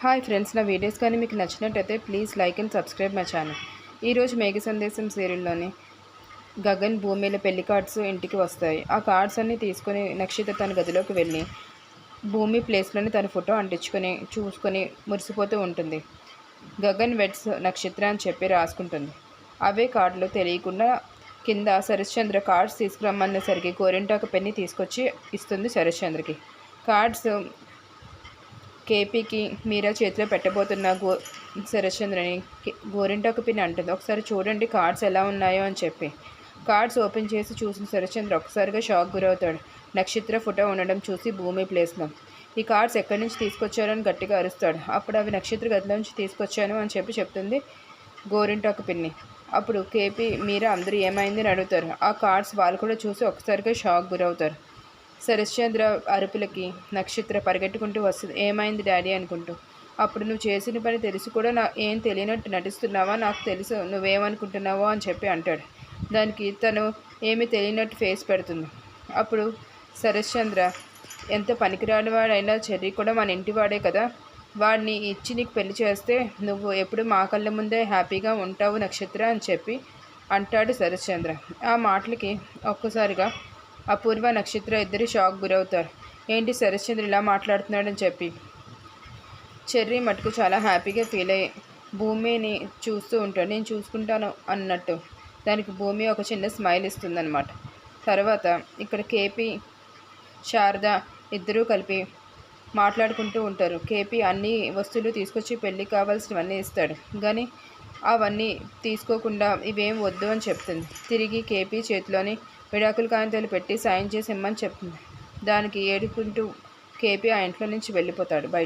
Hi friends నా videos కానీ మీకు నచ్చినట్టయితే please like and subscribe my channel. ఈరోజు మేఘ సందేశం సీరియల్లోని గగన్ భూమిలో పెళ్ళి కార్డ్స్ ఇంటికి వస్తాయి. ఆ కార్డ్స్ అన్నీ తీసుకొని నక్షత్ర తన గదిలోకి వెళ్ళి భూమి ప్లేస్లోని తన ఫోటో అంటించుకొని చూసుకొని మురిసిపోతూ ఉంటుంది. గగన్ వెడ్స్ నక్షత్ర అని చెప్పి రాసుకుంటుంది. అవే కార్డులు తెలియకుండా కింద శరశ్చంద్ర కార్డ్స్ తీసుకురమ్మనేసరికి గోరింటాకు పెన్ని తీసుకొచ్చి ఇస్తుంది శరశ్చంద్రకి. కార్డ్స్ కేపీకి మీరా చేతిలో పెట్టబోతున్న గో శరశ్చంద్రని గోరింటాకు పిన్ అంటుంది. ఒకసారి చూడండి కార్డ్స్ ఎలా ఉన్నాయో అని చెప్పి. కార్డ్స్ ఓపెన్ చేసి చూసిన శరశ్చంద్ర ఒక్కసారిగా షాక్ గురవుతాడు. నక్షత్ర ఫోటో ఉండడం చూసి భూమి ప్లేస్లో. ఈ కార్డ్స్ ఎక్కడి నుంచి తీసుకొచ్చారని గట్టిగా అరుస్తాడు. అప్పుడు అవి నక్షత్ర గదిలో నుంచి తీసుకొచ్చాను అని చెప్పి చెప్తుంది గోరింటాకు పిన్ని. అప్పుడు కేపీ మీరా అందరూ ఏమైంది అని అడుగుతారు. ఆ కార్డ్స్ వాళ్ళు కూడా చూసి ఒక్కసారిగా షాక్ గురవుతారు. శరశ్చంద్ర అరుపులకి నక్షత్ర పరిగెట్టుకుంటూ వస్తుంది. ఏమైంది డాడీ అనుకుంటూ. అప్పుడు నువ్వు చేసిన పని తెలిసి కూడా నా ఏం తెలియనట్టు నటిస్తున్నావా? నాకు తెలుసు. నువ్వేమనుకుంటున్నావో అని చెప్పి అంటాడు. దానికి తను ఏమీ తెలియనట్టు ఫేస్ పెడుతుంది. అప్పుడు శరశ్చంద్ర ఎంత పనికిరాని వాడైనా చెర్రీ కూడా మన ఇంటి వాడే కదా. వాడిని ఇచ్చి నీకు పెళ్ళి చేస్తే నువ్వు ఎప్పుడు మా కళ్ళ ముందే హ్యాపీగా ఉంటావు నక్షత్ర అని చెప్పి అంటాడు శరశ్చంద్ర. ఆ మాటలకి ఒక్కసారిగా అపూర్వ నక్షత్ర ఇద్దరు షాక్ గురవుతారు. ఏంటి శరశ్చంద్ర ఇలా మాట్లాడుతున్నాడని చెప్పి? చెర్రీ మటుకు చాలా హ్యాపీగా ఫీల్ అయ్యి భూమిని చూస్తూ ఉంటాడు. నేను చూసుకుంటాను అన్నట్టు దానికి భూమి ఒక చిన్న స్మైల్ ఇస్తుందన్నమాట. తర్వాత ఇక్కడ కేపీ శారద ఇద్దరూ కలిపి మాట్లాడుకుంటూ ఉంటారు. కేపీ అన్ని వస్తువులు తీసుకొచ్చి పెళ్ళికి కావాల్సినవన్నీ ఇస్తాడు. కానీ అవన్నీ తీసుకోకుండా ఇవేం వద్దు అని చెప్తుంది. తిరిగి కేపీ చేతిలోని విడాకుల కాగితాలు పెట్టి సాయం చేసి ఇమ్మని చెప్తుంది. దానికి ఏడుకుంటూ కేపీ ఆ ఇంట్లో నుంచి వెళ్ళిపోతాడు బయట.